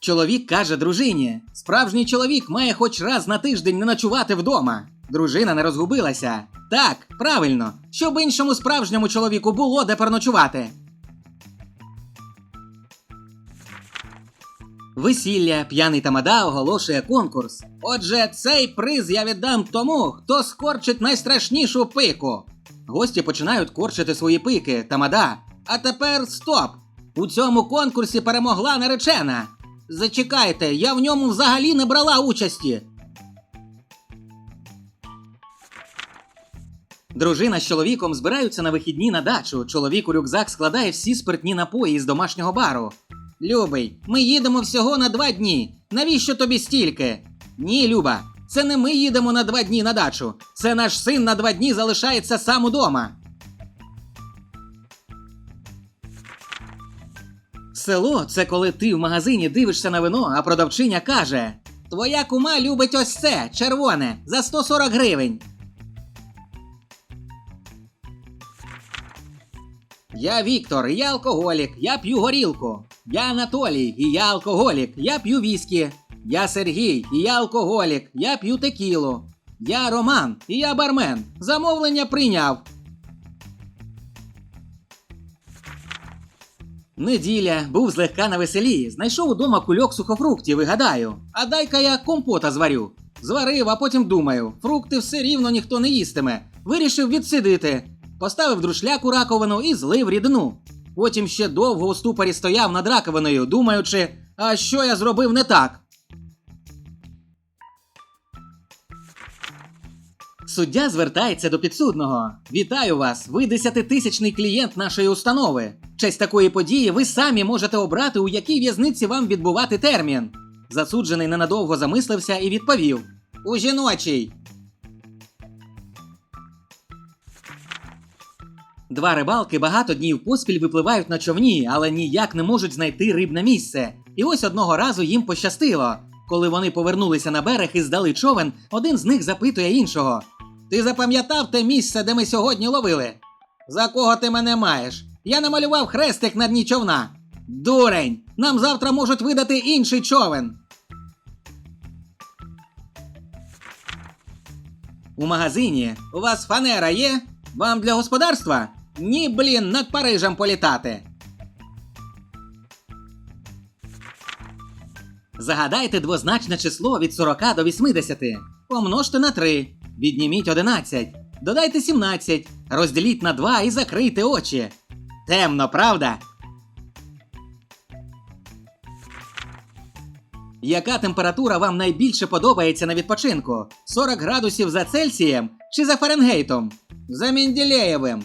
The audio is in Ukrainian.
Чоловік каже дружині: справжній чоловік має хоч раз на тиждень не ночувати вдома. Дружина не розгубилася. Так, правильно, щоб іншому справжньому чоловіку було де переночувати. Весілля п'яний тамада оголошує конкурс. Отже, цей приз я віддам тому, хто скорчить найстрашнішу пику. Гості починають корчити свої пики, тамада. А тепер стоп! У цьому конкурсі перемогла наречена. Зачекайте, я в ньому взагалі не брала участі. Дружина з чоловіком збираються на вихідні на дачу. Чоловік у рюкзак складає всі спиртні напої з домашнього бару. Любий, ми їдемо всього на два дні. Навіщо тобі стільки? Ні, Люба, це не ми їдемо на два дні на дачу. Це наш син на два дні залишається сам удома. Село це коли ти в магазині дивишся на вино, а продавчиня каже: Твоя кума любить ось це, червоне, за 140 гривень. Я Віктор, я алкоголік, я п'ю горілку. Я Анатолій, і я алкоголік, я п'ю віскі. Я Сергій, і я алкоголік, я п'ю текілу. Я Роман, і я бармен. Замовлення прийняв. Неділя був злегка на веселі. Знайшов удома кульок сухофруктів і гадаю, а дай-ка я компота зварю. Зварив, а потім думаю, фрукти все рівно ніхто не їстиме. Вирішив відсидити. Поставив друшляк у раковину і злив рідину. Потім ще довго у ступорі стояв над раковиною, думаючи, а що я зробив не так. Суддя звертається до підсудного. Вітаю вас! Ви десятитисячний клієнт нашої установи. В честь такої події ви самі можете обрати, у якій в'язниці вам відбувати термін. Засуджений ненадовго замислився і відповів: У жіночій. Два рибалки багато днів поспіль випливають на човні, але ніяк не можуть знайти рибне місце. І ось одного разу їм пощастило. Коли вони повернулися на берег і здали човен, один з них запитує іншого: Ти запам'ятав те місце, де ми сьогодні ловили? За кого ти мене маєш? Я намалював хрестик на дні човна. Дурень! Нам завтра можуть видати інший човен. У магазині у вас фанера є? Вам для господарства? Ні, блін, над Парижем політати. Загадайте двозначне число від 40 до 80. Помножте на 3. Відніміть 11. Додайте 17. Розділіть на 2 і закрийте очі. Темно, правда? Яка температура вам найбільше подобається на відпочинку? 40 градусів за Цельсієм чи за Фаренгейтом? За Менділеєвим.